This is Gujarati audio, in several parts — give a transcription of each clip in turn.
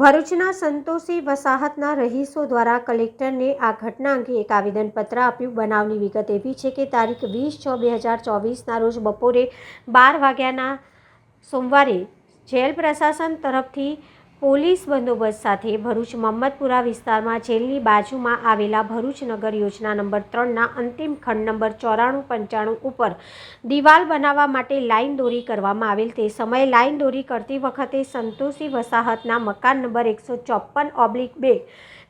ભરૂચના સંતોષી વસાહતના રહીશો દ્વારા કલેક્ટરને આ ઘટના અંગે એક આવેદનપત્ર આપ્યું. બનાવની વિગત એવી છે કે તારીખ વીસ છ બે હજાર ચોવીસના રોજ બપોરે બાર વાગ્યાના સોમવારે જેલ પ્રશાસન તરફથી પોલીસ બંદોબસ્ત સાથે ભરૂચ મમ્મદપુરા વિસ્તારમાં જેલની બાજુમાં આવેલા ભરૂચ નગર યોજના નંબર ત્રણના અંતિમ ખંડ નંબર ચોરાણું પંચાણું ઉપર દિવાલ બનાવવા માટે લાઈન દોરી કરવામાં આવેલ તે સમયે લાઇન દોરી કરતી વખતે સંતોષી વસાહતના મકાન નંબર એકસો ચોપન ઓબ્લિક બે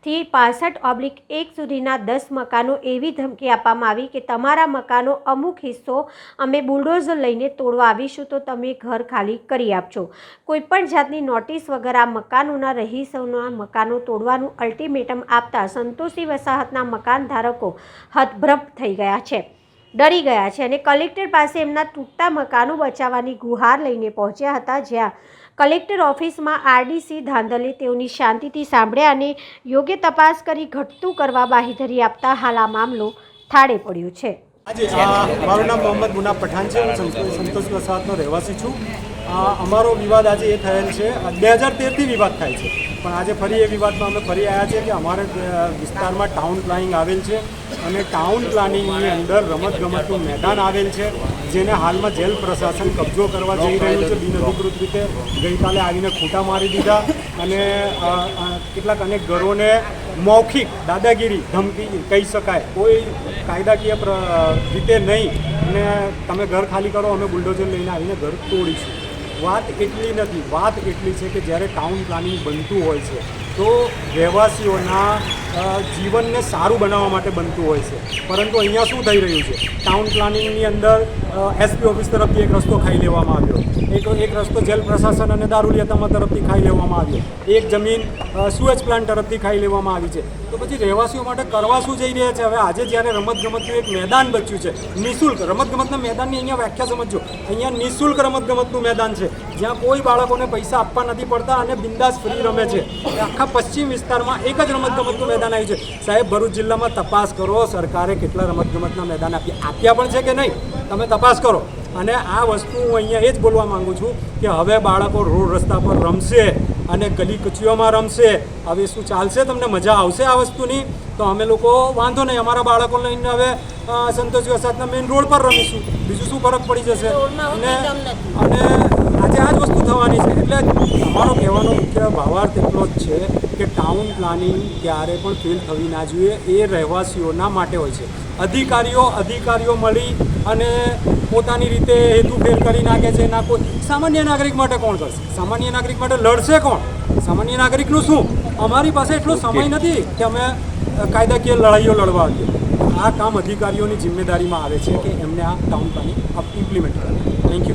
થી પાસઠ ઓબ્લિક એક સુધીના દસ મકાનો એવી ધમકી આપવામાં આવી કે તમારા મકાનો અમુક હિસ્સો અમે બુલડોઝર લઈને તોડવા આવીશું તો તમે ઘર ખાલી કરી આપજો. કોઈપણ જાતની નોટિસ વગર આ મકાનોના રહીશોના મકાનો તોડવાનું અલ્ટિમેટમ આપતા સંતોષી વસાહતના મકાન ધારકો હતભ્રપ થઈ ગયા છે. ડરી ગયા છે અને કલેક્ટર પાસે એમના તૂટતા મકાનો બચાવવાની ગુહાર લઈને પહોંચ્યા હતા જ્યાં કલેક્ટર ઓફિસમાં આરડીસી ધાંધલે તેઓની શાંતિથી સાંભળ્યા અને યોગ્ય તપાસ કરી ઘટતું કરવા બાહીધરી આપતા હાલ આ મામલો થાળે પડ્યો છે. આજે મારું નામ મોહમ્મદ મુના પઠાણ છે. હું સંતોષ પ્રસાદનો રહેવાસી છું. અમારો વિવાદ આજે એ થયેલ છે. બે હજાર તેરથી વિવાદ થાય છે. પણ આજે ફરી એ વિવાદમાં અમે ફરી આવ્યા છીએ કે અમારા વિસ્તારમાં ટાઉન પ્લાનિંગ આવેલ છે. અને ટાઉન પ્લાનિંગની અંદર રમતગમતનું મેદાન આવેલ છે. જેને હાલમાં જેલ પ્રશાસન કબજો કરવા જઈ રહ્યું છે બિનઅધિકૃત રીતે ગઈકાલે આવીને ખૂટા મારી દીધા અને કેટલાક અનેક ઘરોને મૌખિક દાદાગીરી ધમકી કહી શકાય. કોઈ કાયદાકીય રીતે નહીં. અને તમે ઘર ખાલી કરો અમે બુલડોઝર લઈને આવીને ઘર તોડીશું. વાત એટલી નથી. વાત એટલી છે કે જ્યારે ટાઉન પ્લાનિંગ બનતું હોય છે તો રહેવાસીઓના જીવનને સારું બનાવવા માટે બનતું હોય છે. પરંતુ અહીંયા શું થઈ રહ્યું છે? ટાઉન પ્લાનિંગની અંદર એસપી ઓફિસ તરફથી એક રસ્તો ખાઈ લેવામાં આવ્યો. એક એક રસ્તો જેલ પ્રશાસન અને દારૂલિયાતામાં તરફથી ખાઈ લેવામાં આવ્યો. એક જમીન સુએજ પ્લાન્ટ તરફથી ખાઈ લેવામાં આવી છે. તો પછી રહેવાસીઓ માટે કરવા શું જઈ રહ્યા છે? હવે આજે જ્યારે રમતગમતનું એક મેદાન બચ્યું છે, નિઃશુલ્ક, રમતગમતના મેદાનની અહીંયા વ્યાખ્યા સમજો અહીંયા નિઃશુલ્ક રમતગમતનું મેદાન છે. જ્યાં કોઈ બાળકોને પૈસા આપવા નથી પડતા અને બિંદાસ ફ્રી રમે છે. આખા પશ્ચિમ વિસ્તારમાં એક જ રમતગમતનું મેદાન આવ્યું છે. સાહેબ, ભરૂચ જિલ્લામાં તપાસ કરો, સરકારે કેટલા રમતગમતના મેદાન આપ્યા આપ્યા પણ છે કે નહીં? તમે તપાસ કરો. અને આ વસ્તુ હું અહીંયા એ જ બોલવા માંગુ છું કે હવે બાળકો રોડ રસ્તા પર રમશે અને ગલી કચીઓમાં રમશે. હવે શું ચાલશે? તમને મજા આવશે આ વસ્તુની? તો અમે લોકો વાંધો નહીં અમારા બાળકો લઈને હવે સંતોષ વસાતના મેઇન રોડ પર રમીશું. બીજું શું ફરક પડી જશે? અને અને આજે આ જ વસ્તુ થવાની છે એટલે અમારો કહેવાનો મુખ્ય ભાવાર્થ એટલો જ છે કે ટાઉન પ્લાનિંગ ક્યારે પણ ફેલ થવી ના જોઈએ એ રહેવાસીઓના માટે હોય છે. અધિકારીઓ અધિકારીઓ મળી અને પોતાની રીતે હેતુ ફેર કરી નાખે છે ના કોઈ સામાન્ય નાગરિક માટે કોણ કરશે? સામાન્ય નાગરિક માટે લડશે કોણ? સામાન્ય નાગરિકનું શું? અમારી પાસે એટલો સમય નથી કે અમે કાયદાકીય લડાઈઓ લડવા આવીએ આ કામ અધિકારીઓની જિમ્મેદારીમાં આવે છે કે એમને આ ટાઉન પ્લાનિંગ ઇમ્પ્લિમેન્ટ કરે થેન્ક યુ